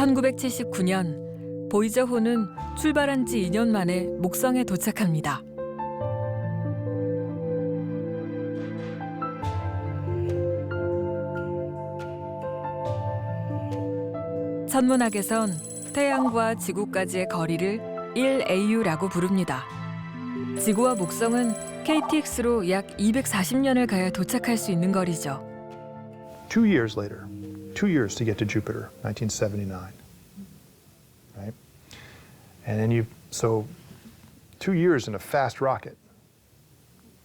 1979년 보이저호는 출발한 지 2년 만에 목성에 도착합니다. 천문학에선 태양과 지구까지의 거리를 1AU라고 부릅니다. 지구와 목성은 KTX로 약 240년을 가야 도착할 수 있는 거리죠. Two years later, two years to get to Jupiter, 1979. Right? And then you, so two years in a fast rocket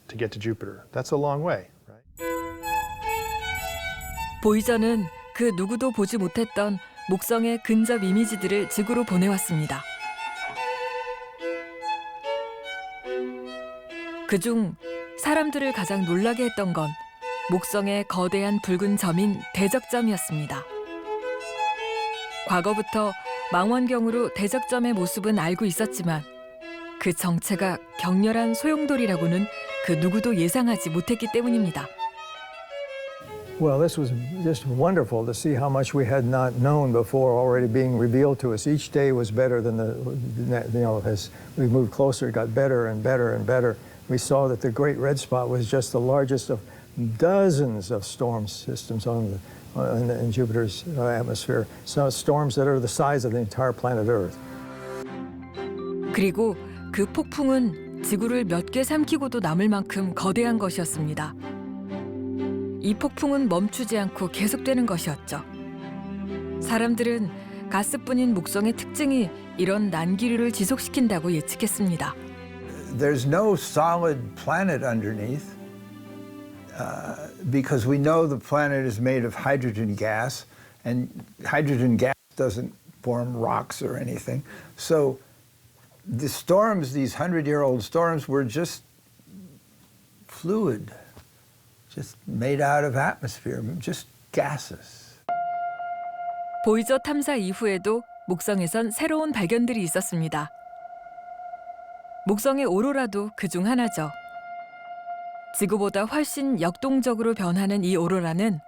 to get to Jupiter. That's a long way, right? 보이저는 그 누구도 보지 못했던 목성의 근접 이미지들을 지구로 보내왔습니다. 그중 사람들을 가장 놀라게 했던 건 목성의 거대한 붉은 점인 대적점이었습니다. 과거부터 망원경으로 대적점의 모습은 알고 있었지만 그 정체가 격렬한 소용돌이라고는 그 누구도 예상하지 못했기 때문입니다. Well, this was just wonderful to see how much we had not known before already being revealed to us. Each day was better than the, you know, as we moved closer, it got better and better and better. We saw that the Great Red Spot was just the largest of dozens of storm systems on the, uh, in, in Jupiter's uh, atmosphere. So storms that are the size of the entire planet Earth. 그리고 그 폭풍은 지구를 몇 개 삼키고도 남을 만큼 거대한 것이었습니다. 이 폭풍은 멈추지 않고 계속되는 것이었죠. 사람들은 가스뿐인 목성의 특징이 이런 난기류를 지속시킨다고 예측했습니다. there's no solid planet underneath uh, because we know the planet is made of hydrogen gas, and hydrogen gas doesn't form rocks or anything. So the storms, these hundred year old storms, were just fluid, just made out of atmosphere, just gases. 보이저 탐사 이후에도 목성에선 새로운 발견들이 있었습니다. 목성의 오로라도 그 중 하나죠. 지구보다 훨씬 역동적으로 변하는 이 오로라는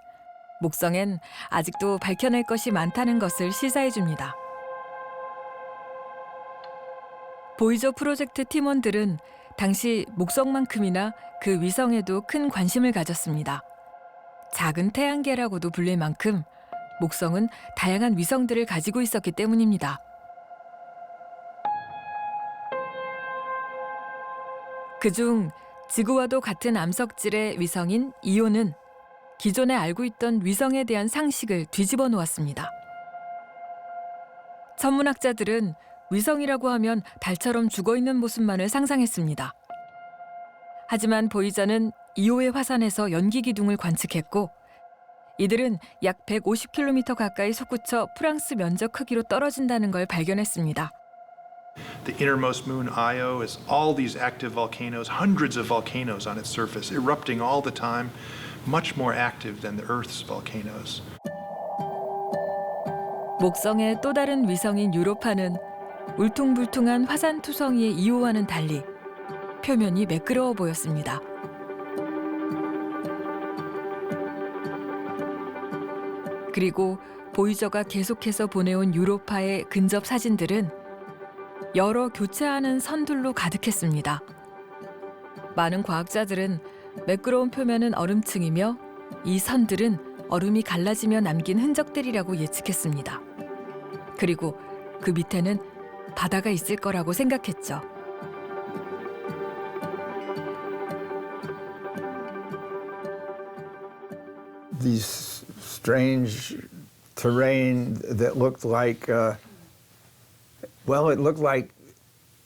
목성엔 아직도 밝혀낼 것이 많다는 것을 시사해 줍니다. 보이저 프로젝트 팀원들은 당시 목성만큼이나 그 위성에도 큰 관심을 가졌습니다. 작은 태양계라고도 불릴 만큼 목성은 다양한 위성들을 가지고 있었기 때문입니다. 그중 지구와도 같은 암석질의 위성인 이오는 기존에 알고 있던 위성에 대한 상식을 뒤집어 놓았습니다. 천문학자들은 위성이라고 하면 달처럼 죽어 있는 모습만을 상상했습니다. 하지만 보이저는 이오의 화산에서 연기 기둥을 관측했고 이들은 약 150km 가까이 솟구쳐 프랑스 면적 크기로 떨어진다는 걸 발견했습니다. The innermost moon Io is all these active volcanoes, hundreds of volcanoes on its surface, erupting all the time, much more active than the Earth's volcanoes. 목성의 또 다른 위성인 유로파는 울퉁불퉁한 화산 투성이의 이오와는 달리 표면이 매끄러워 보였습니다. 그리고 보이저가 계속해서 보내온 유로파의 근접 사진들은 여러 교체하는 선들로 가득했습니다. 많은 과학자들은 매끄러운 표면은 얼음층이며 이 선들은 얼음이 갈라지며 남긴 흔적들이라고 예측했습니다. 그리고 그 밑에는 바다가 있을 거라고 생각했죠.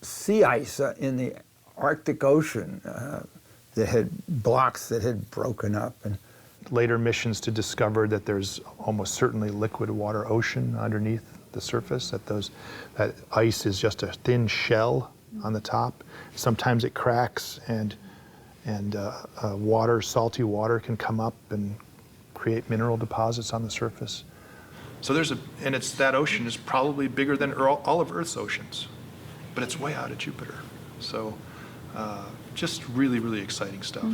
Sea ice uh, in the Arctic Ocean uh, that had blocks that had broken up. And Later missions to discover that there's almost certainly liquid water ocean underneath the surface, that those that ice is just a thin shell on the top. Sometimes it cracks and and uh, uh, water, salty water, can come up and create mineral deposits on the surface. So there's a, and it's that ocean is probably bigger than all all of Earth's oceans, but it's way out of Jupiter. So uh, just really, really exciting stuff.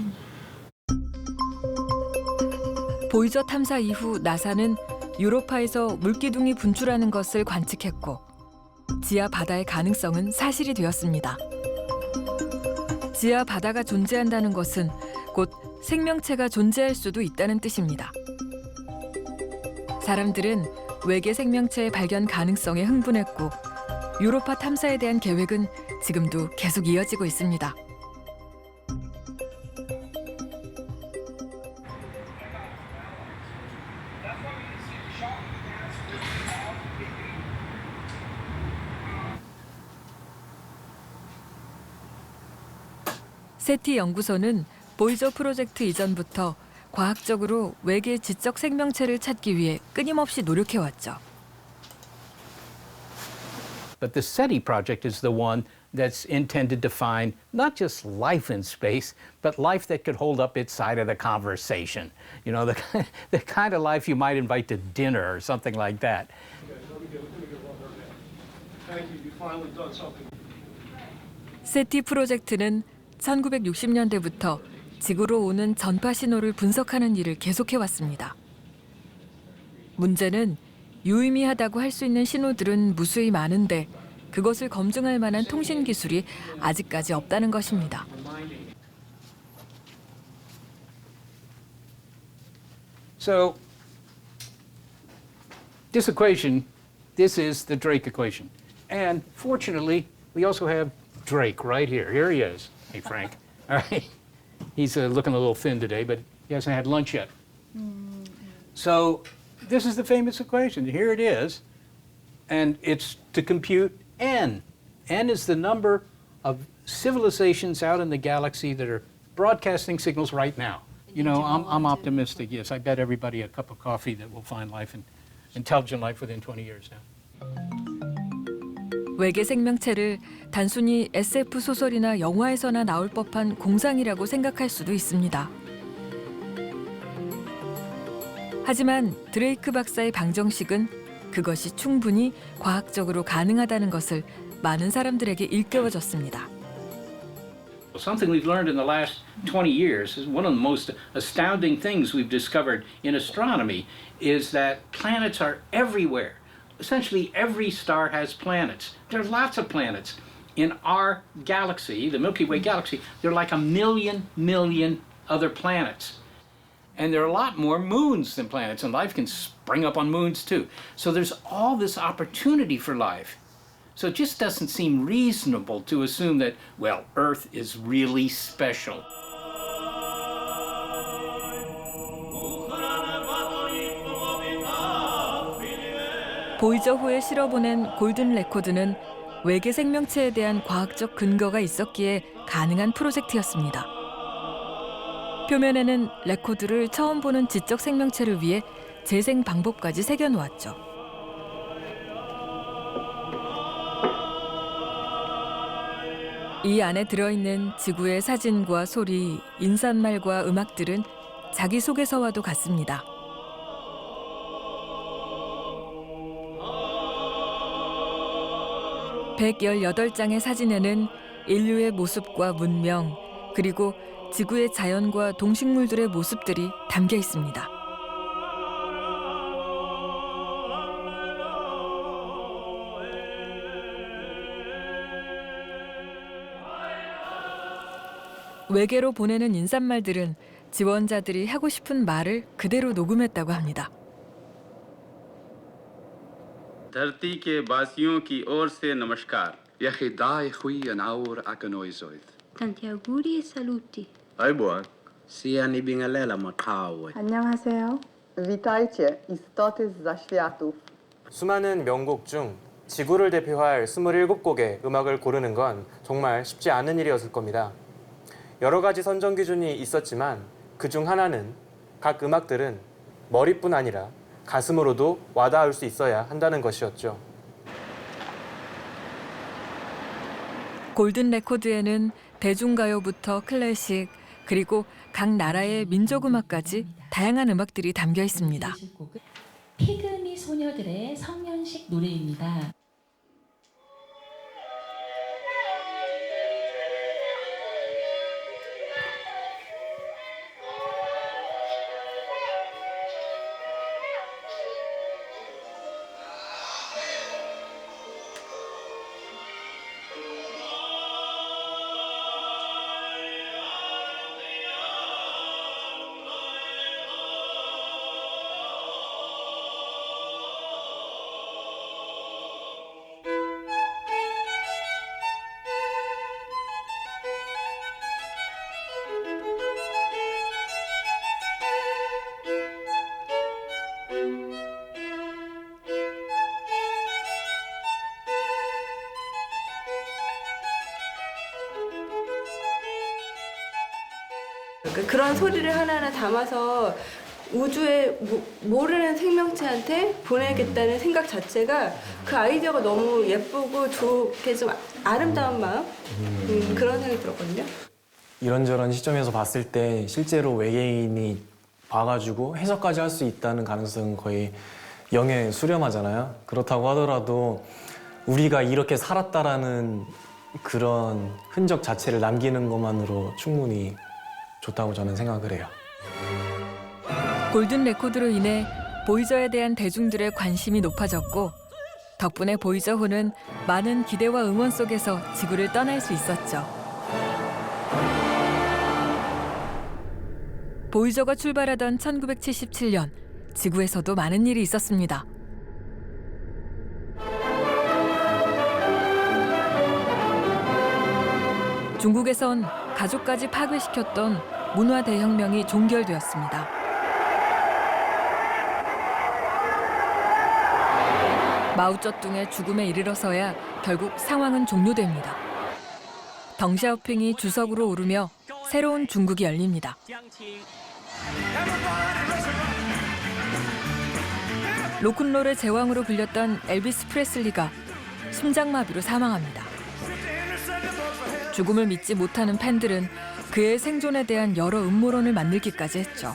보이저 탐사 이후 나사는 유로파에서 물기둥이 분출하는 것을 관측했고 지하 바다의 가능성은 사실이 되었습니다. 지하 바다가 존재한다는 것은 곧 생명체가 존재할 수도 있다는 뜻입니다. 사람들은 외계 생명체의 발견 가능성에 흥분했고 유로파 탐사에 대한 계획은 지금도 계속 이어지고 있습니다. 세티 연구소는 보이저 프로젝트 이전부터 과학적으로 외계 지적 생명체를 찾기 위해 끊임없이 노력해왔죠. But the SETI project is the one that's intended to find not just life in space, but life that could hold up its side of the conversation. You know, the, the kind of life you might invite to dinner or something like that. Thank you, you finally done something. 세티 프로젝트는 1960년대부터 지구로 오는 전파 신호를 분석하는 일을 계속해왔습니다. 문제는 유의미하다고 할 수 있는 신호들은 무수히 많은데 그것을 검증할 만한 통신 기술이 아직까지 없다는 것입니다. So, this equation, this is the Drake equation. And fortunately, we also have Drake right here. Here he is. Hey, Frank. All right. He's uh, looking a little thin today, but he hasn't had lunch yet. So, this is the famous equation. Here it is. And it's to compute n. n is the number of civilizations out in the galaxy that are broadcasting signals right now. You know, I'm, I'm optimistic. Yes, I bet everybody a cup of coffee that we'll find life and intelligent life within 20 years now. 외계 생명체를 단순히 SF 소설이나 영화에서나 나올 법한 공상이라고 생각할 수도 있습니다. 하지만 드레이크 박사의 방정식은 그것이 충분히 과학적으로 가능하다는 것을 많은 사람들에게 일깨워줬습니다. Something we've learned in the last 20 years is one of the most astounding things we've discovered in astronomy is that planets are everywhere. Essentially, every star has planets. There are lots of planets. In our galaxy, the Milky Way galaxy, there are like a million, million other planets. And there are a lot more moons than planets, and life can spring up on moons too. So there's all this opportunity for life. So it just doesn't seem reasonable to assume that, well, Earth is really special. 보이저호에 실어보낸 골든 레코드는 외계 생명체에 대한 과학적 근거가 있었기에 가능한 프로젝트였습니다. 표면에는 레코드를 처음 보는 지적 생명체를 위해 재생 방법까지 새겨 놓았죠. 이 안에 들어있는 지구의 사진과 소리, 인사말과 음악들은 자기 소개서와도 같습니다. (118) 장의 사진에는 인류의 모습과 문명 그리고 지구의 자연과 동식물들의 모습들이 담겨 있습니다. 외계로 보내는 인사말들은 지원자들이 하고 싶은 말을 그대로 녹음했다고 합니다. धरती के वासियों की ओर से नमस्कार Iechydau chwi yn awr ac yn oesoedd. Tanti auguri e saluti. Aibuan. Sia ni bin alela makawe. 안녕하세요. Witajcie, istoty z zaświatów. 수많은 명곡 중 지구를 대표할 27곡의 음악을 고르는 건 정말 쉽지 않은 일이었을 겁니다. 여러 가지 선정 기준이 있었지만 그 중 하나는 각 음악들은 머리뿐 아니라 가슴으로도 와닿을 수 있어야 한다는 것이었죠. 골든 레코드에는 대중가요부터 클래식 그리고 각 나라의 민족 음악까지 다양한 음악들이 담겨 있습니다. 피그미 소녀들의 성년식 노래입니다. 그런 소리를 하나하나 담아서 우주에 모- 모르는 생명체한테 보내겠다는 생각 자체가 그 아이디어가 너무 예쁘고 좋게 좀 아름다운 마음 음, 그런 생각이 들었거든요. 이런저런 시점에서 봤을 때 실제로 외계인이 와가지고 해석까지 할 수 있다는 가능성은 거의 영에 수렴하잖아요. 그렇다고 하더라도 우리가 이렇게 살았다라는 그런 흔적 자체를 남기는 것만으로 충분히 좋다고 저는 생각을 해요. 골든 레코드로 인해 보이저에 대한 대중들의 관심이 높아졌고 덕분에 보이저호는 많은 기대와 응원 속에서 지구를 떠날 수 있었죠. 보이저가 출발하던 1977년 지구에서도 많은 일이 있었습니다. 중국에선 가족까지 파괴시켰던 문화 대혁명이 종결되었습니다. 마오쩌둥의 죽음에 이르러서야 결국 상황은 종료됩니다. 덩샤오핑이 주석으로 오르며 새로운 중국이 열립니다. 로큰롤의 제왕으로 불렸던 엘비스 프레슬리가 심장마비로 사망합니다. 죽음을 믿지 못하는 팬들은 그의 생존에 대한 여러 음모론을 만들기까지 했죠.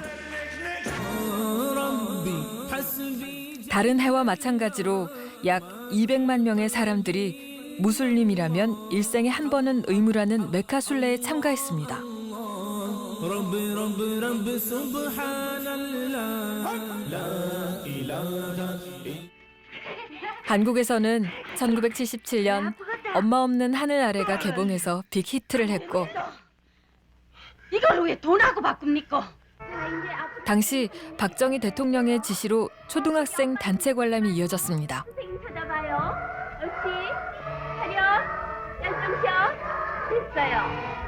다른 해와 마찬가지로 약 200만 명의 사람들이 무슬림이라면 일생에 한 번은 의무라는 메카 순례에 참가했습니다. 한국에서는 1977년 엄마 없는 하늘 아래가 개봉해서 빅히트를 했고 이걸 왜 돈하고 바꿉니까? 당시 박정희 대통령의 지시로 초등학생 단체 관람이 이어졌습니다. 찾아봐요. 옳지. 차렷. 짤좀셔. 됐어요.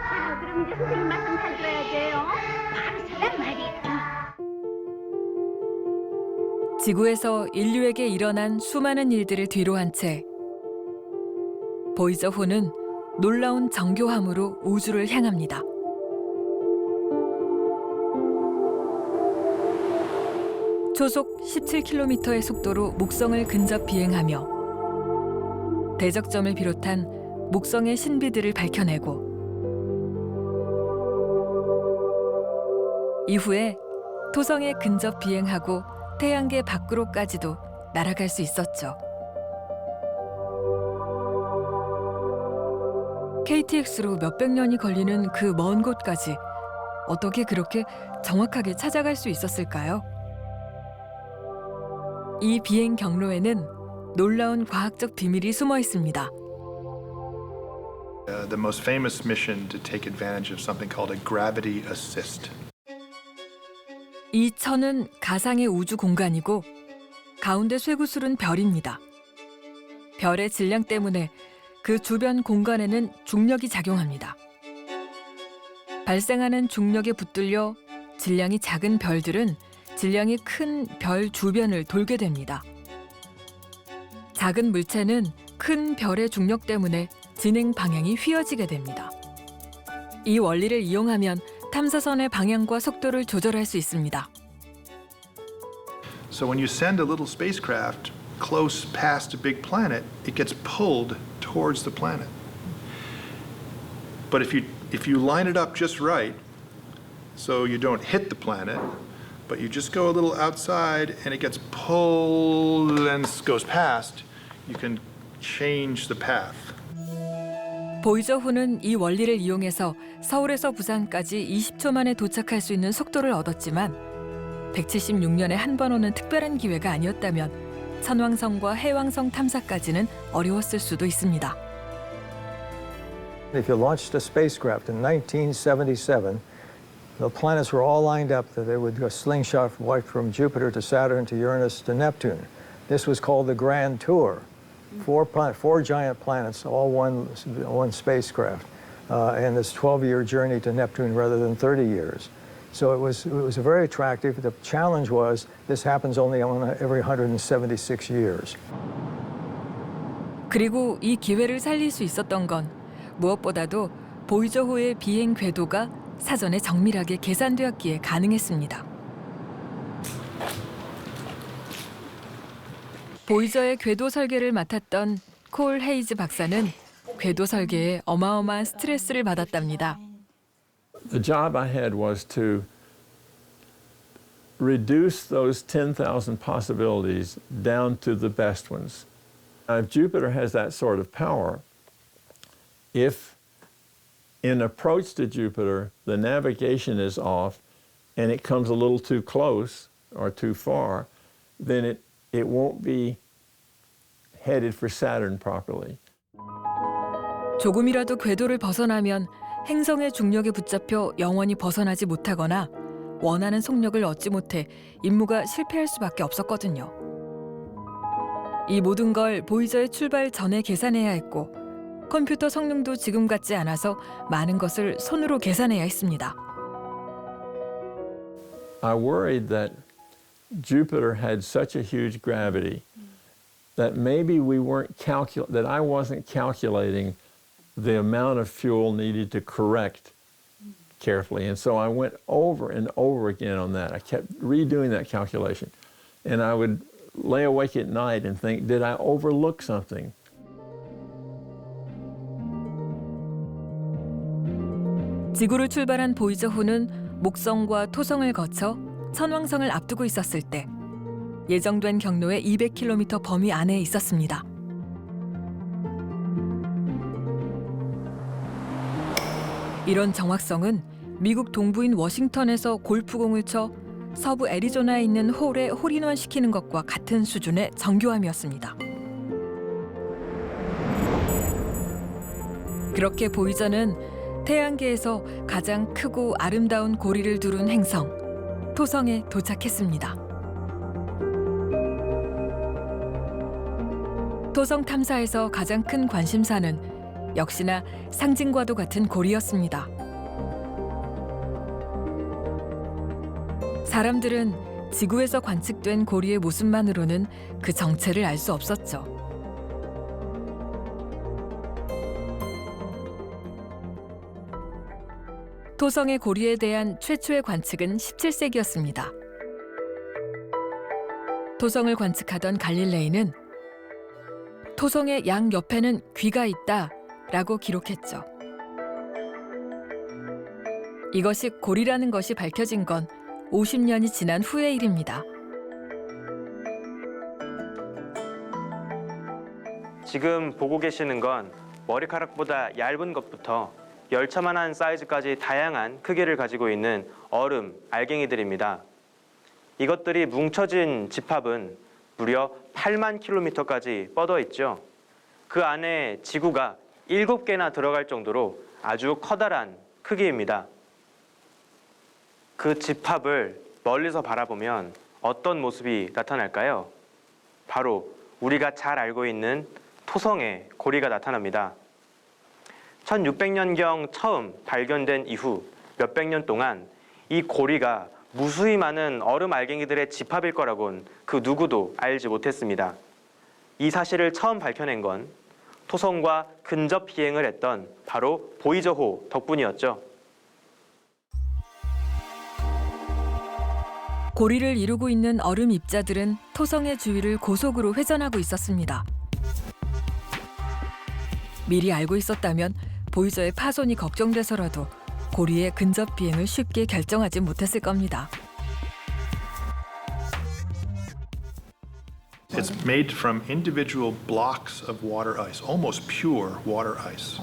자, 그럼 이제 선생님 말씀 잘 들어야 돼요. 바로 서란 말이야. 지구에서 인류에게 일어난 수많은 일들을 뒤로 한 채 보이저 호는 놀라운 정교함으로 우주를 향합니다. 초속 17km의 속도로 목성을 근접 비행하며 대적점을 비롯한 목성의 신비들을 밝혀내고 이후에 토성에 근접 비행하고 태양계 밖으로까지도 날아갈 수 있었죠. KTX로 몇백 년이 걸리는 그 먼 곳까지 어떻게 그렇게 정확하게 찾아갈 수 있었을까요? 이 비행 경로에는 놀라운 과학적 비밀이 숨어 있습니다. Uh, the most famous mission to take advantage of something called a gravity assist. 이 천은 가상의 우주 공간이고 가운데 쇠구슬은 별입니다. 별의 질량 때문에 그 주변 공간에는 중력이 작용합니다. 발생하는 중력에 붙들려 질량이 작은 별들은 질량이 큰 별 주변을 돌게 됩니다. 작은 물체는 큰 별의 중력 때문에 진행 방향이 휘어지게 됩니다. 이 원리를 이용하면 탐사선의 방향과 속도를 조절할 수 있습니다. So when you send a little spacecraft close past a big planet, it gets pulled towards the planet. But if you if you line it up just right, so you don't hit the planet, but you just go a little outside and it gets pulled and goes past, you can change the path. 보이저호는 이 원리를 이용해서 서울에서 부산까지 20초 만에 도착할 수 있는 속도를 얻었지만 176년에 한 번 오는 특별한 기회가 아니었다면 천왕성과 해왕성 탐사까지는 어려웠을 수도 있습니다. If you launched a spacecraft in 1977, the planets were all lined up that they would go slingshot right from Jupiter to Saturn to Uranus to Neptune. This was called the Grand Tour. Four, pla- four giant planets, all one, one spacecraft. Uh, and this 12-year journey to Neptune rather than 30 years. So it was, it was very attractive. The challenge was this happens only on every 176 years. 그리고 이 기회를 살릴 수 있었던 건 무엇보다도 보이저호의 비행 궤도가 사전에 정밀하게 계산되었기에 가능했습니다. 보이저의 궤도 설계를 맡았던 콜 헤이즈 박사는 궤도 설계에 어마어마한 스트레스를 받았답니다. The job I had was to reduce those 10,000 possibilities down to the best ones. Now, if Jupiter has that sort of power, if in approach to Jupiter the navigation is off and it comes a little too close or too far, then it, it won't be headed for Saturn properly. 조금이라도 궤도를 벗어나면 행성의 중력에 붙잡혀 영원히 벗어나지 못하거나 원하는 속력을 얻지 못해 임무가 실패할 수밖에 없었거든요. 이 모든 걸 보이저의 출발 전에 계산해야 했고 컴퓨터 성능도 지금 같지 않아서 많은 것을 손으로 계산해야 했습니다. I worried that Jupiter had such a huge gravity that maybe we weren't calcul- that I wasn't calculating the amount of fuel needed to correct carefully. And so I went over and over again on that. I kept redoing that calculation. And I would lay awake at night and think, did I overlook something? 지구를 출발한 보이저호는 목성과 토성을 거쳐 천왕성을 앞두고 있었을 때 예정된 경로의 200km 범위 안에 있었습니다. 이런 정확성은 미국 동부인 워싱턴에서 골프공을 쳐 서부 애리조나에 있는 홀에 홀인원 시키는 것과 같은 수준의 정교함이었습니다. 그렇게 보이저는 태양계에서 가장 크고 아름다운 고리를 두른 행성 토성에 도착했습니다. 토성 탐사에서 가장 큰 관심사는 역시나 상징과도 같은 고리였습니다. 사람들은 지구에서 관측된 고리의 모습만으로는 그 정체를 알 수 없었죠. 토성의 고리에 대한 최초의 관측은 17세기였습니다. 토성을 관측하던 갈릴레이는 토성의 양 옆에는 귀가 있다 라고 기록했죠. 이것이 고리라는 것이 밝혀진 건 50년이 지난 후의 일입니다. 지금 보고 계시는 건 머리카락보다 얇은 것부터 열차만한 사이즈까지 다양한 크기를 가지고 있는 얼음, 알갱이들입니다. 이것들이 뭉쳐진 집합은 무려 8만 킬로미터까지 뻗어 있죠. 그 안에 지구가 7개나 들어갈 정도로 아주 커다란 크기입니다. 그 집합을 멀리서 바라보면 어떤 모습이 나타날까요? 바로 우리가 잘 알고 있는 토성의 고리가 나타납니다. 1600년경 처음 발견된 이후 몇백 년 동안 이 고리가 무수히 많은 얼음 알갱이들의 집합일 거라곤 그 누구도 알지 못했습니다. 이 사실을 처음 밝혀낸 건 토성과 근접 비행을 했던 바로 보이저호 덕분이었죠. 고리를 이루고 있는 얼음 입자들은 토성의 주위를 고속으로 회전하고 있었습니다. 미리 알고 있었다면 보이저의 파손이 걱정돼서라도 고리의 근접 비행을 쉽게 결정하지 못했을 겁니다. It's made from individual blocks of water ice, almost pure water ice.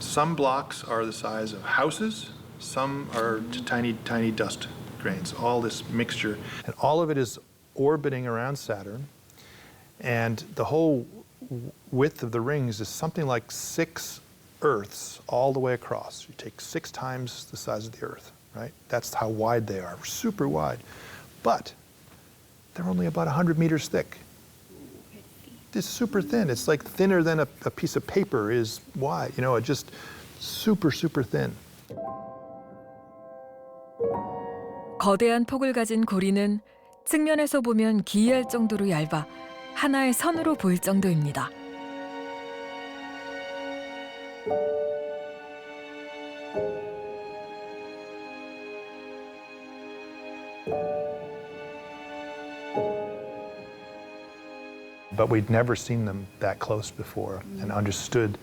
Some blocks are the size of houses, some are tiny, tiny dust grains, all this mixture. And all of it is orbiting around Saturn. And the whole width of the rings is something like six Earths all the way across. You take six times the size of the Earth, right? That's how wide they are, super wide. But they're only about 100 meters thick. It's super thin. It's like thinner than a, a piece of paper is wide. You know, it just super, super thin. 거대한 폭을 가진 고리는 측면에서 보면 기이할 정도로 얇아 하나의 선으로 보일 정도입니다. But we'd never seen them that close before and understood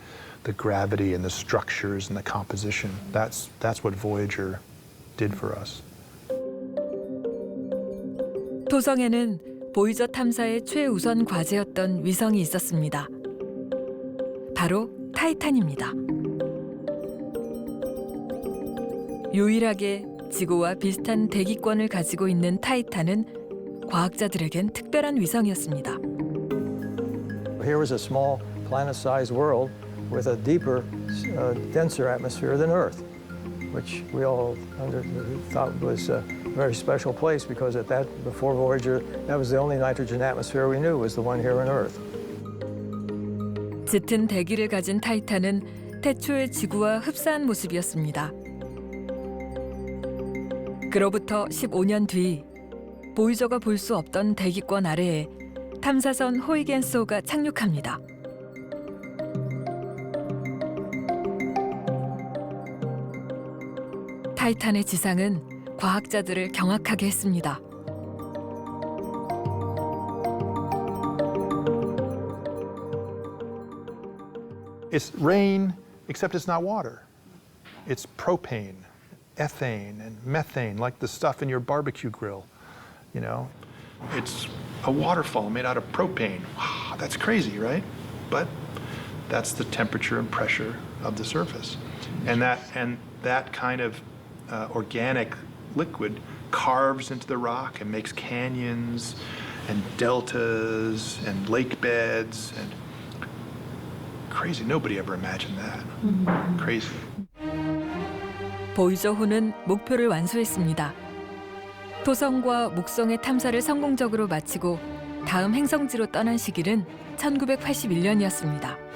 the gravity and the structures and the composition. That's, that's what Voyager did for us. 토성에는 보이저 탐사의 최우선 과제였던 위성이 있었습니다. 바로 타이탄입니다. 유일하게 지구와 비슷한 대기권을 가지고 있는 타이탄은 과학자들에겐 특별한 위성이었습니다. Here was a small planet-sized world with a deeper, uh, denser atmosphere than Earth, which we all under, thought was a very special place because at that, before Voyager, that was the only nitrogen atmosphere we knew was the one here on Earth. 짙은 대기를 가진 타이탄은 태초의 지구와 흡사한 모습이었습니다. 그로부터 15년 뒤 보이저가 볼 수 없던 대기권 아래에 탐사선 호이겐소가 착륙합니다. 타이탄의 지상은 과학자들을 경악하게 했습니다. It's rain, except it's not water. It's propane, ethane, and methane, like the stuff in your barbecue grill. You know, it's a waterfall made out of propane. Wow, that's crazy, right? But that's the temperature and pressure of the surface, and that and that kind of uh, organic liquid carves into the rock and makes canyons and deltas and lake beds and crazy. Nobody ever imagined that. Crazy. 보이저호는 목표를 완수했습니다. 토성과 목성의 탐사를 성공적으로 마치고 다음 행성지로 떠난 시기는 1981년이었습니다.